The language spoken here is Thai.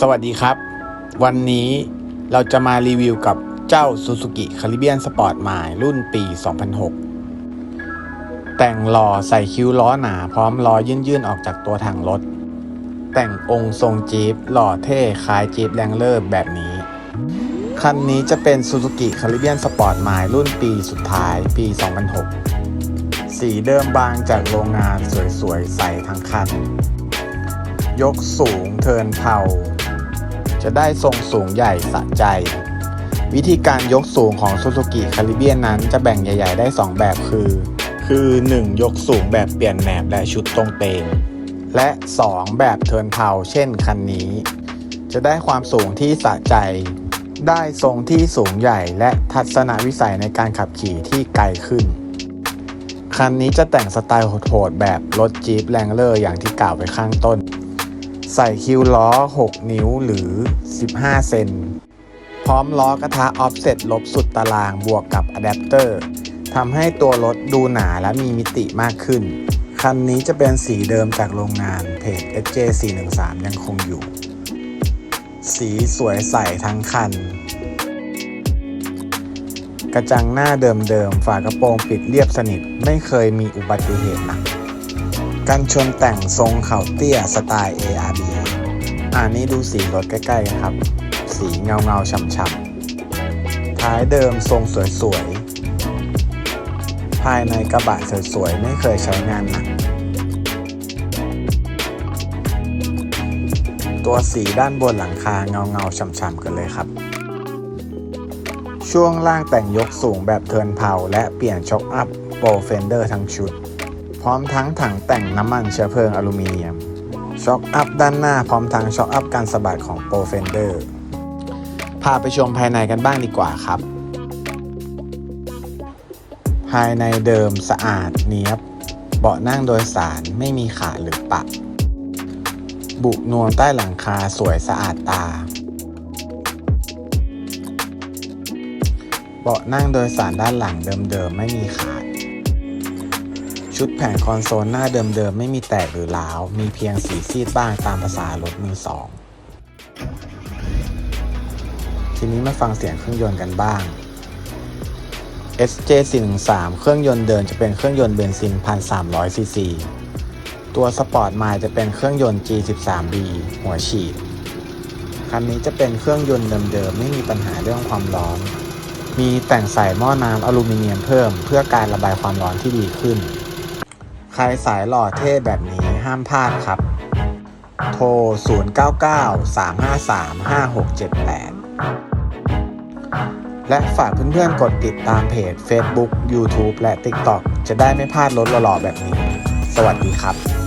สวัสดีครับ วันนี้เราจะมารีวิวกับเจ้า Suzuki Caribbean Sport ใหม่รุ่นปี 2006 แต่งหล่อใส่คิ้วล้อหนาพร้อมล้อยื่นๆ ออกจากตัวถังรถ แต่งองค์ทรงจี๊ปหล่อเท่คล้ายจี๊ปแรงเลอร์แบบนี้ คันนี้จะเป็น Suzuki Caribbean Sport ใหม่รุ่นปีสุดท้ายปี 2006 สีเดิมบางจากโรงงานสวยๆ ใสทั้งคัน ยกสูงเทินเผาจะได้ทรงสูงใหญ่สะใจ วิธีการยกสูงของ Suzuki Caribbean นั้นจะแบ่งใหญ่ ๆ ได้ 2 แบบคือ คือ 1. ยกสูงแบบเปลี่ยนแหนบและชุดตรงเตง และ 2. แบบเทินเผาเช่นคันนี้ จะได้ความสูงที่สะใจ ได้ทรงที่สูงใหญ่และทัศนวิสัยในการขับขี่ที่ไกลขึ้นคันนี้จะแต่งสไตล์โหดๆแบบรถจี๊ปแรงเลอร์อย่างที่กล่าวไปข้างต้น ใส่คิวล้อ 6 นิ้วหรือ 15 เซน พร้อมล้อกระทะออฟเซ็ตลบสุดตารางบวกกับอะแดปเตอร์ทำให้ตัวรถดูหนาและมีมิติมากขึ้น คันนี้จะเป็นสีเดิมจากโรงงานเพจ SJ413 ยังคงอยู่ สีสวยใสทั้งคัน กระจังหน้าเดิมๆ ฝากระโปรงปิดเรียบสนิท ไม่เคยมีอุบัติเหตุหนัก กันชนแต่งทรงเข่าเตี้ยสไตล์ ARB อ่านี้ดูสีรถใกล้ๆกันครับ สีเงาเงาๆช่ำๆ ท้ายเดิมทรงสวยๆ ภายในกระบะสวยๆ ไม่เคยใช้งานหนัก ตัวสีด้านบนหลังคาเงาเงาๆช่ำๆ กันเลยครับ ช่วงล่างแต่งยกสูงแบบเทิร์นเผาและเปลี่ยนช็อคอัพโปรเฟนเดอร์ทั้งชุด พร้อมทั้งถังแต่งน้ำมันเชื้อเพลิงอลูมิเนียม ช็อคอัพด้านหน้าพร้อมทั้งช็อคอัพการสะบัดของโปรเฟนเดอร์ พาไปชมภายในกันบ้างดีกว่าครับ ภายในเดิมสะอาดเนียบ เบาะนั่งโดยสารไม่มีขาหรือปะ บุนวลใต้หลังคาสวยสะอาดตาเบาะนั่งโดยสารด้านหลังเดิมๆ ไม่มีขา ชุดแผงคอนโซลหน้าเดิมๆ ไม่มีแตกหรือร้าว มีเพียงสีซีดบ้างตามภาษารถมือสอง ทีนี้มาฟังเสียงเครื่องยนต์กันบ้าง SJ413 เครื่องยนต์เดิมจะเป็นเครื่องยนต์เบนซิน 1,300 ซีซี ตัวสปอร์ตไมล์จะเป็นเครื่องยนต์ G13B หัวฉีด คันนี้จะเป็นเครื่องยนต์เดิมๆ ไม่มีปัญหาเรื่องความร้อน มีแต่งใส่หม้อน้ำอลูมิเนียมเพิ่มเพื่อการระบายความร้อนที่ดีขึ้น ใครสายหล่อเท่แบบนี้ห้ามพลาดครับ โทร 0993535678 และฝากเพื่อนๆกดติดตามเพจ Facebook YouTube และ TikTok จะได้ไม่พลาดรถหล่อๆแบบนี้ สวัสดีครับ